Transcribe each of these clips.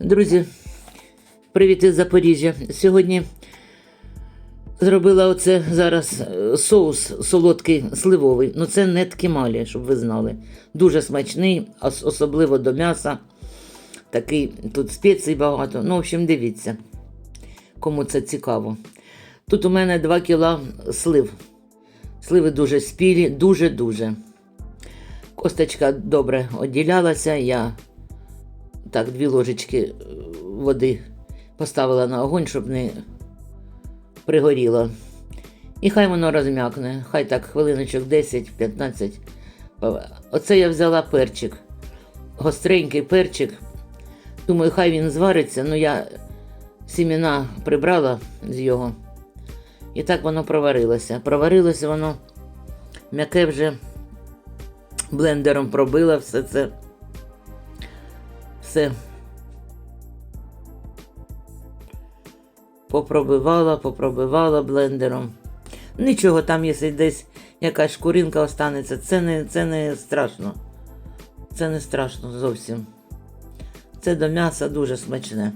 Друзі, привіт із Запоріжжя. Сьогодні зробила оце зараз е, соус солодкий сливовий. Ну це не ткімалі, щоб ви знали. Дуже смачний, особливо до м'яса. Такий тут спецій багато. Ну, в общем, дивіться, кому це цікаво. Тут у мене 2 кіла слив. Сливи дуже спілі, дуже-дуже. Косточка добре відділялася. Я так, дві ложечки е, води поставила на огонь, щоб не пригоріло. І хай воно розм'якне. Хай так хвилиночок 10-15. Оце я взяла перчик. Гостренький перчик. Думаю, хай він звариться, ну я сіміна прибрала з його. І так воно проварилося. Проварилося воно м'яке вже блендером пробила все це. Все. Попробивала, попробивала блендером. Нічого там, якщо десь якась шкуринка останеться, це не, це не страшно. Це не страшно зовсім. Це до м'яса дуже смачне.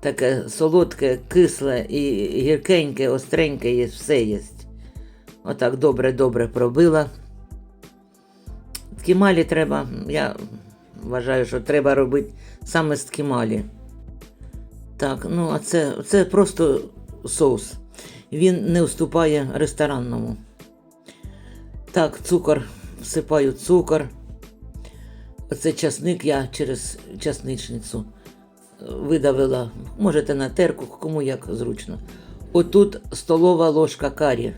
Таке солодке, кисле і гіркеньке, остреньке є, все є. Отак добре-добре пробила. Ткімалі треба, я вважаю, що треба робити саме з ткімалі. Так, ну а це, це просто соус. Він не уступає ресторанному. Так, цукор, всипаю цукор. Оце часник я через часничницю е, видавила. Можете на терку, кому як зручно. Отут столова ложка карі.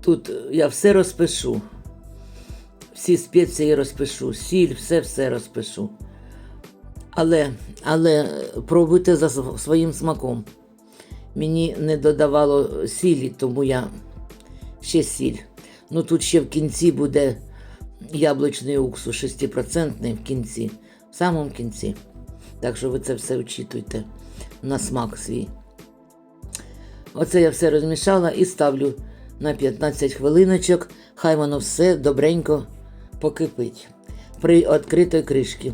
Тут я все розпишу. Всі спеції розпишу, сіль, все-все розпишу. Але, але пробуйте за своїм смаком. Мені не додавало сілі, тому я ще сіль. Ну тут ще в кінці буде яблучний уксус 6% в кінці, в самому кінці. Так що ви це все вчитуйте на смак свій. Оце я все розмішала і ставлю на 15 хвилиночок, хай воно все добренько покипить при відкритій кришці.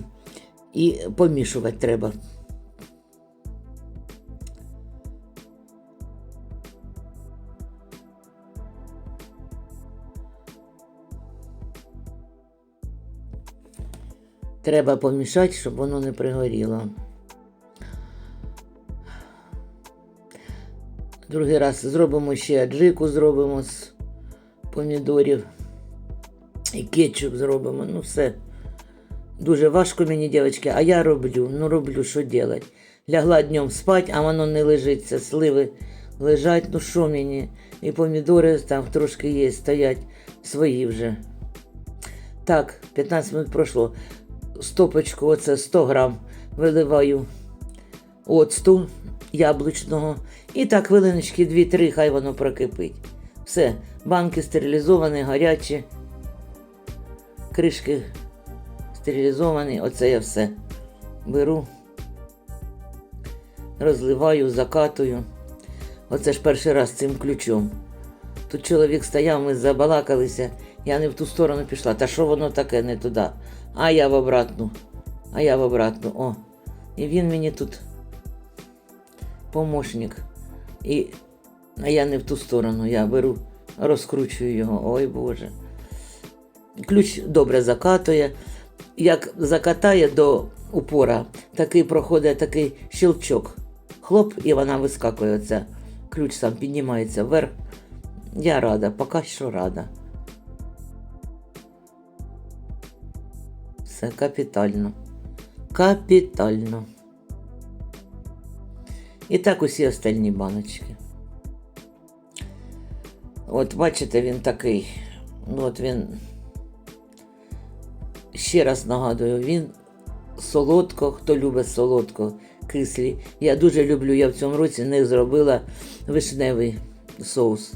І помішувати треба. Треба помішати, щоб воно не пригоріло. Другий раз зробимо ще аджику зробимо з помідорів. І кетчуп зробимо. Ну все. Дуже важко мені, дівчатки, а я роблю. Ну роблю, що делать. Лягла днем спать, а воно не лежиться. Сливи лежать, ну що мені? І помідори там трошки є, стоять свої вже. Так, 15 минут пройшло. Стопочку, оце 100 грам виливаю оцту яблучного. І так хвилиночки 2-3, хай воно прокипить. Все, банки стерилізовані, гарячі, кришки стерилізовані. Оце я все беру, розливаю, закатую. Оце ж перший раз цим ключом. Тут чоловік стояв, ми забалакалися, я не в ту сторону пішла. Та що воно таке не туди? А я в обратну, а я в обратну. О. І він мені тут помощник. І а я не в ту сторону. Я беру, розкручую його. Ой Боже. Ключ добре закатує. Як закатає до упора, такий проходить такий щелчок. Хлоп, і вона вискакує. Оця. Ключ сам піднімається вверх. Я рада, поки що рада. Все капітально. Капітально. І так усі остальні баночки. От бачите, він такий. Ну, от він. Ще раз нагадую, він солодко, хто любить солодко, кислі. Я дуже люблю, я в цьому році не зробила вишневий соус.